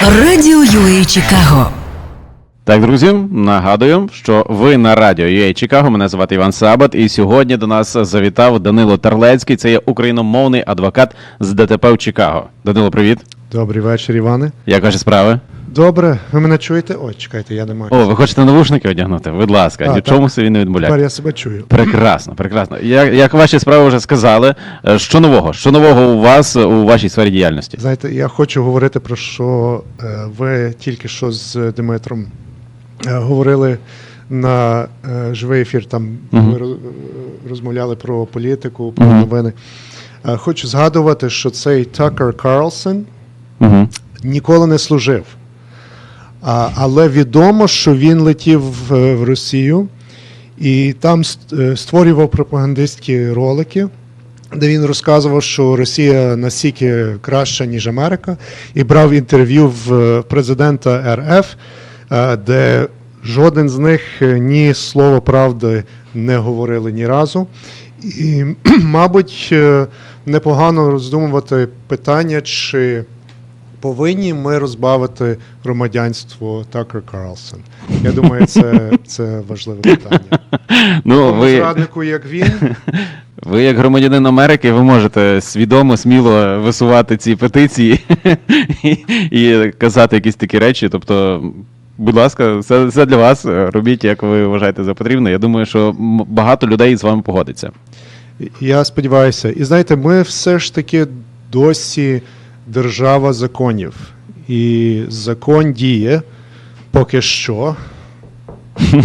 Радіо UA Чикаго. Так, друзі, нагадую, що ви на радіо UA Чикаго. Мене звати Іван Сабат, і сьогодні до нас завітав Данило Терлецький. Це є україномовний адвокат з ДТП в Чикаго. Данило, привіт. Добрий вечір, Іване. Як ваші справи? Добре, ви мене чуєте? Ой, чекайте, я не маю. О, ви хочете навушники одягнути? Будь ласка, А, нічому так. собі не Тепер відмовляйте. я себе чую. Прекрасно, прекрасно. Як, як ваші справи вже сказали, е, що нового? Що нового у вас е, у вашій сфері діяльності? Знаєте, я хочу говорити про що е, ви тільки що з Дмитром е, говорили на е, живий ефір. Там ви роз- розмовляли про політику, про новини. Е, Хочу згадувати, що цей Такер Карлсон Угу. ніколи не служив. Але відомо, що він летів в, в Росію і там е, створював пропагандистські ролики, де він розказував, що Росія настільки краща, ніж Америка, і брав інтерв'ю в е, президента РФ, е, де жоден з них е, ні слова правди не говорили ні разу. І, мабуть, е, непогано роздумувати питання, чи повинні ми розбавити громадянство Такер Карлсон. Я думаю, це, це важливе питання. Ну, ви, зраднику, як він, ви, як громадянин Америки, ви можете свідомо, сміло висувати ці петиції і, казати якісь такі речі. Тобто, будь ласка, це, це для вас. Робіть, як ви вважаєте за потрібне. Я думаю, що багато людей з вами погодиться. я сподіваюся. І знаєте, ми все ж таки досі держава законів. І закон діє поки що.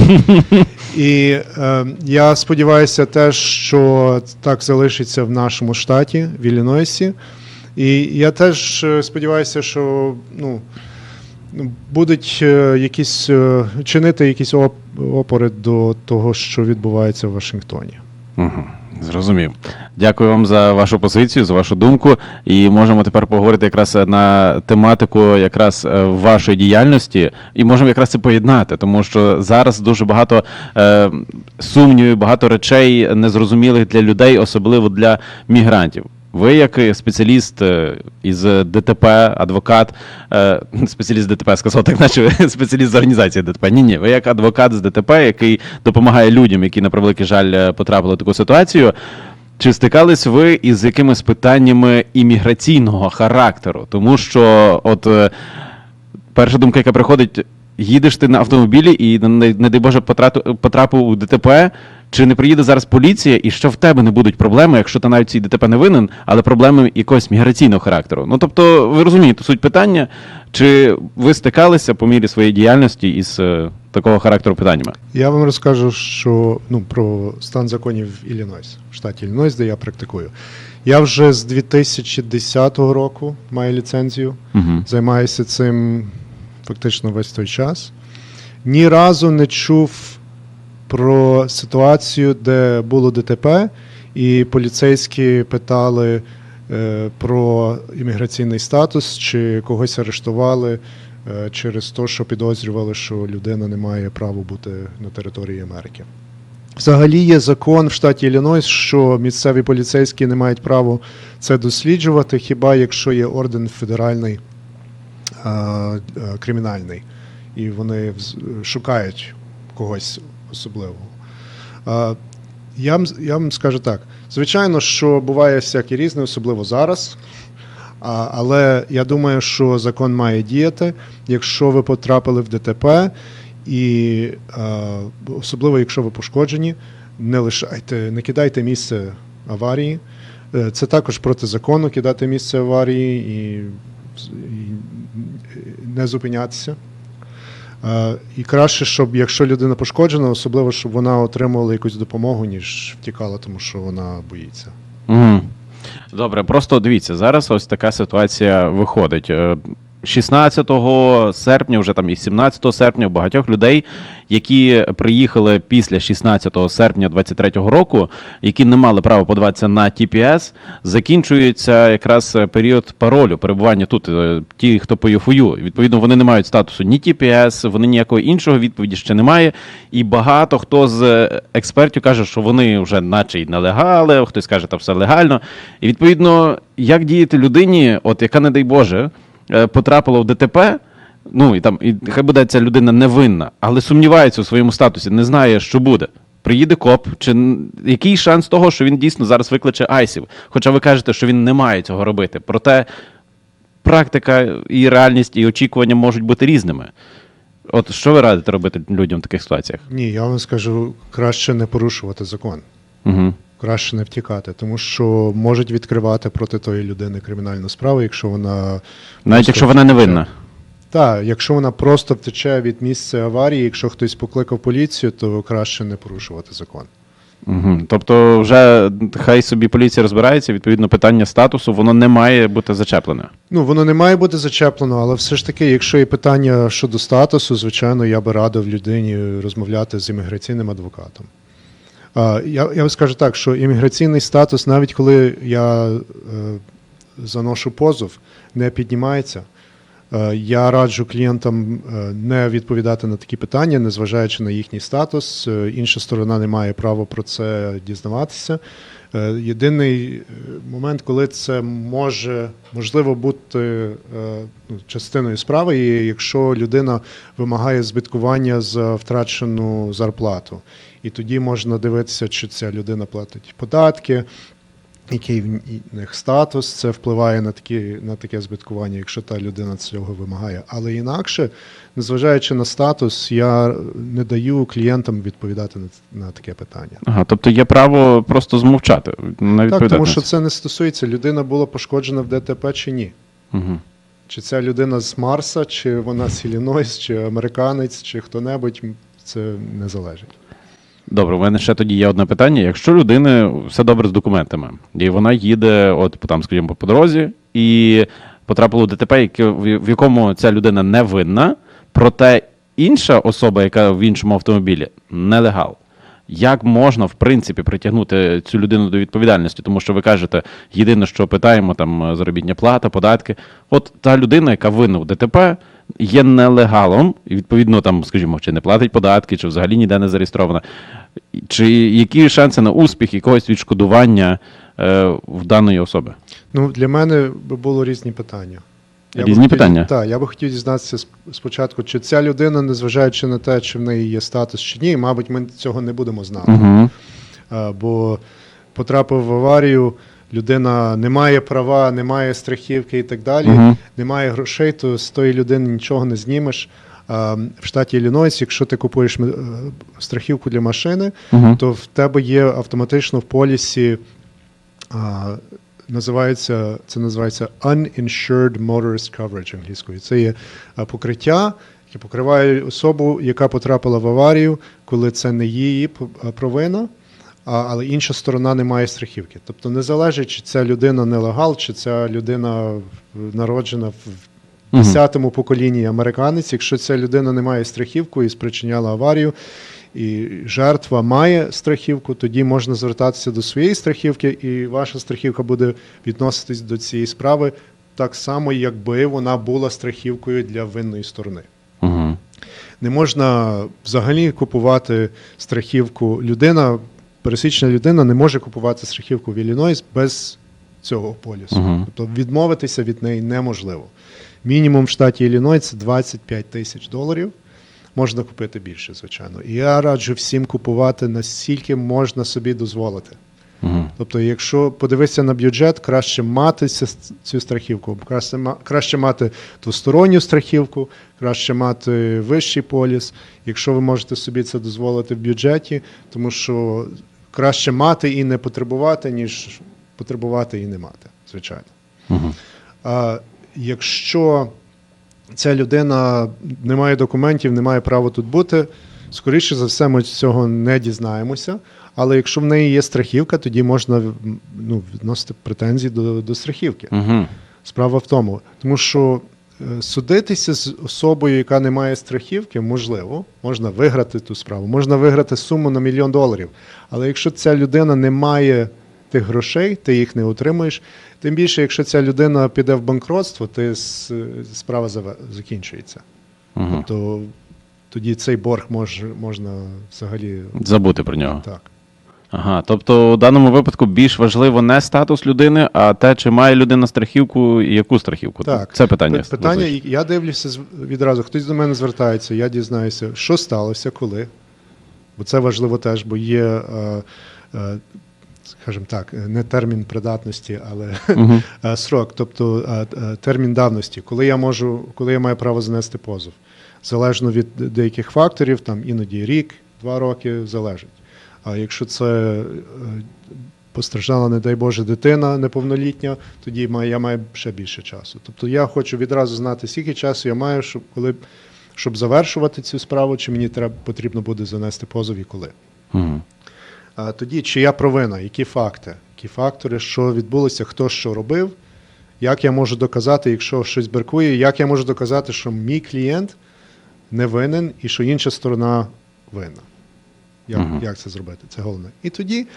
І е, я сподіваюся теж, що так залишиться в нашому штаті, в Іллінойсі. І я теж е, сподіваюся, що ну, будуть е, якісь е, чинити якісь опори до того, що відбувається в Вашингтоні. Угу. Зрозумів. Дякую вам за вашу позицію, за вашу думку. І можемо тепер поговорити якраз на тематику якраз е, вашої діяльності, і можемо якраз це поєднати, тому що зараз дуже багато е, сумнівів, багато речей незрозумілих для людей, особливо для мігрантів. Ви, як спеціаліст е, із ДТП, адвокат, е, спеціаліст ДТП, сказав так, наче спеціаліст з організації ДТП. Ні, ні, ви як адвокат з ДТП, який допомагає людям, які на превеликий жаль е, потрапили в таку ситуацію. Чи стикались ви із якимись питаннями імміграційного характеру? Тому що, от перша думка, яка приходить, їдеш ти на автомобілі і, не дай Боже, потрапив у ДТП, чи не приїде зараз поліція, і що в тебе не будуть проблеми, якщо ти навіть цій ДТП не винен, але проблеми якогось міграційного характеру. Ну тобто, ви розумієте суть питання, чи ви стикалися по мірі своєї діяльності із е, такого характеру питаннями? Я вам розкажу, що ну про стан законів в Іллінойс, в штаті Іллінойс, де я практикую. Я вже з 2010 року маю ліцензію, Угу. займаюся цим фактично весь той час. Ні разу не чув про ситуацію, де було ДТП, і поліцейські питали е, про імміграційний статус, чи когось арештували е, через те, що підозрювали, що людина не має права бути на території Америки. Взагалі є закон в штаті Іллінойс, що місцеві поліцейські не мають права це досліджувати, хіба якщо є орден федеральний е, кримінальний, і вони шукають когось особливого. Я, вам, я вам скажу так: звичайно, що буває всяке різне, особливо зараз. А, але я думаю, що закон має діяти, якщо ви потрапили в ДТП, і е, особливо якщо ви пошкоджені, не лишайте, не кидайте місце аварії. Е, Це також протизаконно кидати місце аварії і, і не зупинятися. Е, І краще, щоб якщо людина пошкоджена, особливо, щоб вона отримувала якусь допомогу, ніж втікала, тому що вона боїться. Добре, просто дивіться, зараз ось така ситуація виходить. Е, 16 серпня, вже там і 17 серпня, багатьох людей, які приїхали після 16 серпня 23-го року, які не мали права подаватися на TPS, закінчується якраз період паролю перебування тут. Е, Ті, хто по ЮФУ, відповідно, вони не мають статусу ні TPS, вони ніякого іншого відповіді ще немає. І багато хто з експертів каже, що вони вже, наче й нелегали, хтось каже, що все легально. І відповідно, як діяти людині, от яка, не дай Боже, е, потрапила в ДТП. Ну і там, і хай буде ця людина невинна, але сумнівається у своєму статусі, не знає, що буде. Приїде коп, чи який шанс того, що він дійсно зараз викличе айсів? Хоча ви кажете, що він не має цього робити. Проте практика і реальність, і очікування можуть бути різними. От що ви радите робити людям в таких ситуаціях? Ні, я вам скажу, краще не порушувати закон. Угу. Краще не втікати, тому що можуть відкривати проти тої людини кримінальну справу, якщо вона Навіть якщо вона невинна. Так, якщо вона просто втече від місця аварії, якщо хтось покликав поліцію, то краще не порушувати закон. Угу. Тобто, вже хай собі поліція розбирається, відповідно, питання статусу, воно не має бути зачеплене. Ну, воно не має бути зачеплено, але все ж таки, якщо є питання щодо статусу, звичайно, я би радив людині розмовляти з імміграційним адвокатом. Я, я скажу так, що імміграційний статус, навіть коли я е, заношу позов, не піднімається. Е, Я раджу клієнтам е, не відповідати на такі питання, незважаючи на їхній статус. Інша сторона не має права про це дізнаватися. Єдиний момент, коли це може можливо бути ну, частиною справи, якщо людина вимагає збиткування за втрачену зарплату. І тоді можна дивитися, чи ця людина платить податки, який в них статус, це впливає на, такі, на таке збиткування, якщо та людина цього вимагає. Але інакше, незважаючи на статус, я не даю клієнтам відповідати на, на таке питання. Ага, тобто є право просто змовчати. Не Так, тому що це. не стосується, людина була пошкоджена в ДТП чи ні. Угу. Чи ця людина з Марса, чи вона з Іллінойс, чи американець, чи хто-небудь, це не залежить. Добре, у мене ще тоді є одне питання. Якщо людини все добре з документами, і вона їде, от там, скажімо, по дорозі, і потрапила в ДТП, в якому ця людина не винна, проте інша особа, яка в іншому автомобілі, нелегал. Як можна, в принципі, притягнути цю людину до відповідальності? Тому що ви кажете, єдине, що питаємо, там заробітня плата, податки. От та людина, яка винна в ДТП, є нелегалом, і відповідно, там, скажімо, чи не платить податки, чи взагалі ніде не зареєстрована. Чи які шанси на успіх якогось відшкодування е, в даної особи? Ну, для мене би було різні питання. би Різні хотів- питання? Так, я би хотів дізнатися спочатку, чи ця людина, незважаючи на те, чи в неї є статус чи ні, мабуть, ми цього не будемо знати. Угу. Бо потрапив в аварію, людина не має права, не має страхівки і так далі, Мгм. не має грошей, то з тої людини нічого не знімеш. В штаті Іллінойс, якщо ти купуєш е, страхівку для машини, Угу. то в тебе є автоматично в полісі. Називається, це називається Uninsured Motorist Coverage англійською. Це є покриття, яке покриває особу, яка потрапила в аварію, коли це не її п- провина, але інша сторона не має страхівки. Тобто не залежить, чи ця людина нелегал, чи ця людина народжена в Мгм. 10-му поколінні американець, якщо ця людина не має страхівку і спричиняла аварію, і жертва має страхівку, тоді можна звертатися до своєї страхівки, і ваша страхівка буде відноситись до цієї справи так само, якби вона була страхівкою для винної сторони. Угу. Не можна взагалі купувати страхівку. Людина, пересічна людина не може купувати страхівку в Іллінойс без цього полісу. Мгм. Тобто відмовитися від неї неможливо. Мінімум в штаті Іллінойс це 25 тисяч доларів. Можна купити більше, звичайно. І я раджу всім купувати настільки можна собі дозволити. Угу. Тобто, якщо подивитися на бюджет, краще мати цю страхівку, краще, краще мати двосторонню страхівку, краще мати вищий поліс, якщо ви можете собі це дозволити в бюджеті, тому що краще мати і не потребувати, ніж потребувати і не мати, звичайно. Угу. А якщо ця людина не має документів, не має права тут бути, скоріше за все, ми цього не дізнаємося. Але якщо в неї є страхівка, тоді можна ну, відносити претензії до, до страхівки. Угу. Справа в тому, тому що судитися з особою, яка не має страхівки, можливо, можна виграти ту справу, можна виграти суму на мільйон доларів. Але якщо ця людина не має тих грошей, ти їх не отримуєш. Тим більше, якщо ця людина піде в банкротство, ти справа заве- закінчується. Угу. Тобто тоді цей борг мож, можна взагалі Забути про нього. так. Ага, тобто у даному випадку більш важливо не статус людини, а те, чи має людина страхівку і яку страхівку. Так. Це питання. Питання, зазвичай. я дивлюся відразу. Хтось до мене звертається, я дізнаюся, що сталося, коли. Бо це важливо теж, бо є, е, е, скажімо так, не термін придатності, але е, срок, тобто е, е, термін давності, коли я можу, коли я маю право занести позов. Залежно від деяких факторів, там іноді рік, два роки залежить. А якщо це е, постраждала, не дай Боже, дитина неповнолітня, тоді я маю ще більше часу. Тобто я хочу відразу знати, скільки часу я маю, щоб коли щоб завершувати цю справу, чи мені треба потрібно буде занести позов і коли. Мгм. А тоді, чия провина, які факти, які фактори, що відбулося, хто що робив, як я можу доказати, якщо щось бракує, як я можу доказати, що мій клієнт не винен і що інша сторона винна. Як, Мгм. як це зробити? Це головне. І тоді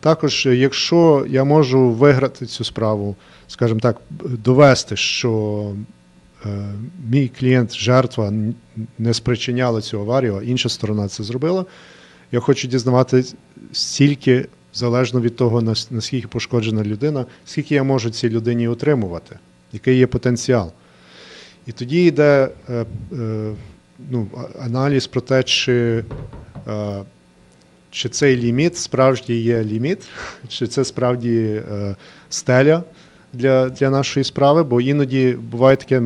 також, якщо я можу виграти цю справу, скажімо так, довести, що е, мій клієнт, жертва, не спричиняла цю аварію, а інша сторона це зробила. Я хочу дізнаватися стільки, залежно від того, наскільки пошкоджена людина, скільки я можу цій людині отримувати, який є потенціал. І тоді йде е, е, ну, аналіз про те, чи, е, чи цей ліміт справді є ліміт, чи це справді е, стеля для, для нашої справи, бо іноді буває таке,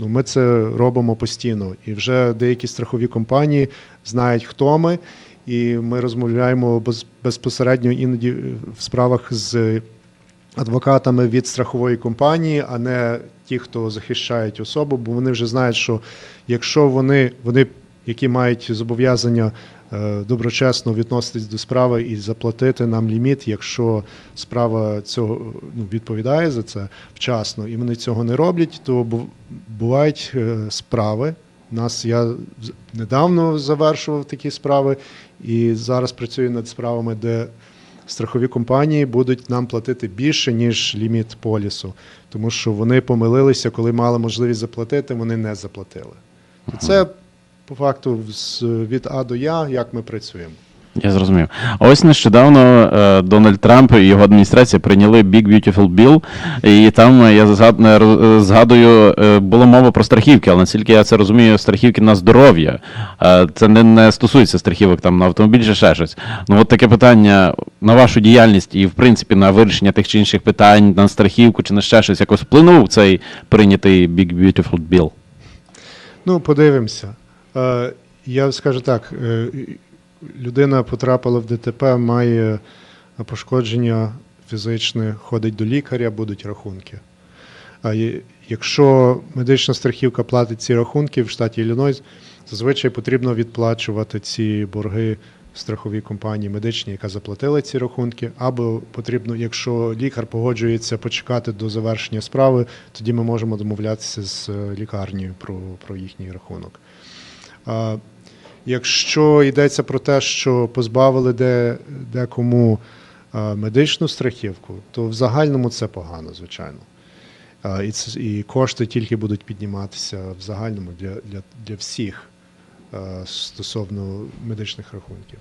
ну, ми це робимо постійно, і вже деякі страхові компанії знають, хто ми, і ми розмовляємо без, безпосередньо іноді в справах з адвокатами від страхової компанії, а не ті, хто захищають особу, бо вони вже знають, що якщо вони, вони які мають зобов'язання е, доброчесно відноситись до справи і заплатити нам ліміт, якщо справа цього ну, відповідає за це вчасно, і вони цього не роблять, то бу- бувають е, справи. Нас я недавно завершував такі справи, і зараз працюю над справами, де страхові компанії будуть нам платити більше, ніж ліміт полісу, тому що вони помилилися, коли мали можливість заплатити, вони не заплатили. Це по факту з- від А до Я, як ми працюємо. Я зрозумів. А ось нещодавно е, Дональд Трамп і його адміністрація прийняли Big Beautiful Bill, і там я е, е, згадую, була мова про страхівки, але наскільки я це розумію, страхівки на здоров'я. Це не, не стосується страхівок там на автомобіль чи ще щось. Ну от таке питання на вашу діяльність і, в принципі, на вирішення тих чи інших питань, на страхівку чи на ще щось якось вплинув цей прийнятий Big Beautiful Bill? Ну, подивимося. Е, Я скажу так: е, людина потрапила в ДТП, має пошкодження фізичне, ходить до лікаря, будуть рахунки. А якщо медична страхівка платить ці рахунки в штаті Іллінойс, зазвичай потрібно відплачувати ці борги страховій компанії медичній, яка заплатила ці рахунки, або потрібно, якщо лікар погоджується почекати до завершення справи, тоді ми можемо домовлятися з е, лікарнею про, про їхній рахунок. Якщо йдеться про те, що позбавили де, декому медичну страхівку, то в загальному це погано, звичайно. І, це, і кошти тільки будуть підніматися в загальному для, для, для всіх стосовно медичних рахунків.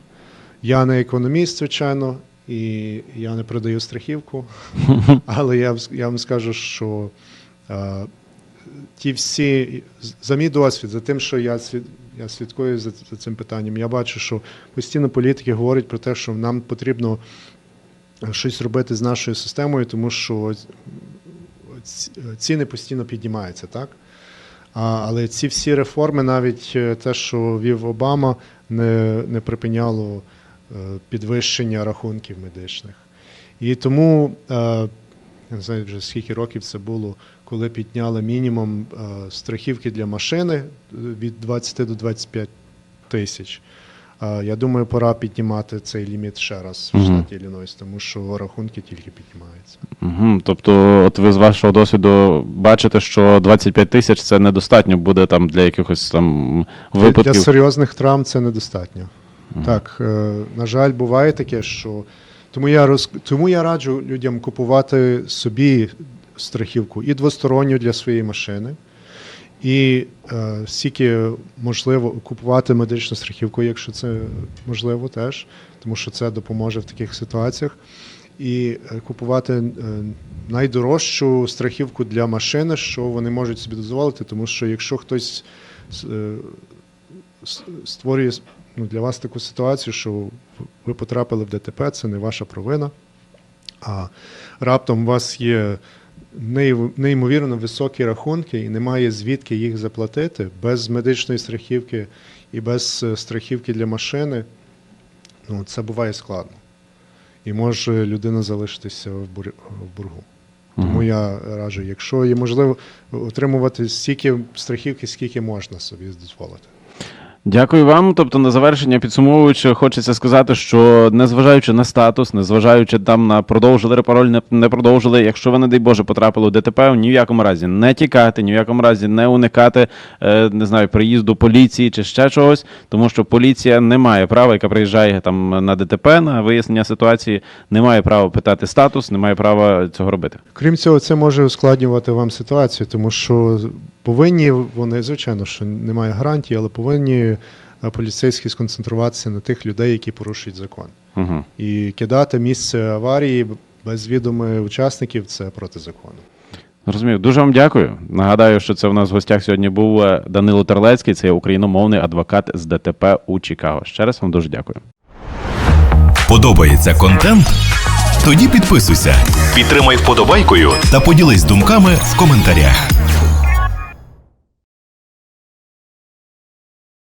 Я не економіст, звичайно, і я не продаю страхівку, але я, я вам скажу, що ті всі, за мій досвід, за тим, що я, я слідкую за, за цим питанням, я бачу, що постійно політики говорять про те, що нам потрібно щось робити з нашою системою, тому що ціни постійно піднімаються, так? А, але ці всі реформи, навіть е, те, що вів Обама, не, не припиняло е, підвищення рахунків медичних. І тому е, я не знаю вже скільки років це було, коли підняли мінімум е, страхівки для машини е, від 20 до 25 тисяч. Е, Я думаю, пора піднімати цей ліміт ще раз в Мгм. штаті Іллінойс, тому що рахунки тільки піднімаються. Угу. Тобто, от ви з вашого досвіду бачите, що 25 тисяч це недостатньо буде там для якихось там випадків. для серйозних травм це недостатньо. Так, е, на жаль, буває таке, що тому я роз... тому я раджу людям купувати собі страхівку і двосторонню для своєї машини, І е, стільки можливо купувати медичну страхівку, якщо це можливо теж, тому що це допоможе в таких ситуаціях. І е, купувати е, найдорожчу страхівку для машини, що вони можуть собі дозволити, тому що якщо хтось е, створює ну, для вас таку ситуацію, що ви потрапили в ДТП, це не ваша провина, а раптом у вас є неймовірно високі рахунки і немає звідки їх заплатити без медичної страхівки і без е, страхівки для машини, ну, це буває складно. І може людина залишитися в, боргу. Тому я раджу, якщо є можливо отримувати стільки страхівки, скільки можна собі дозволити. Дякую вам. Тобто, на завершення підсумовуючи, хочеться сказати, що незважаючи на статус, незважаючи там на продовжили репароль, не, не продовжили, якщо ви, не дай Боже, потрапили у ДТП, ні в якому разі не тікати, ні в якому разі не уникати, е, не знаю, приїзду поліції чи ще чогось, тому що поліція не має права, яка приїжджає там на ДТП на вияснення ситуації, не має права питати статус, не має права цього робити. Крім цього, це може ускладнювати вам ситуацію, тому що повинні вони, звичайно, що немає гарантії, але повинні е, поліцейські сконцентруватися на тих людей, які порушують закон. Угу. І кидати місце аварії без відоми учасників це проти закону. Розумію, дуже вам дякую. Нагадаю, що це в нас в гостях сьогодні був е, Данило Терлецький, це україномовний адвокат з ДТП у Чикаго. Ще раз вам дуже дякую. Подобається контент? Тоді підписуйся, підтримай вподобайкою та поділись думками в коментарях.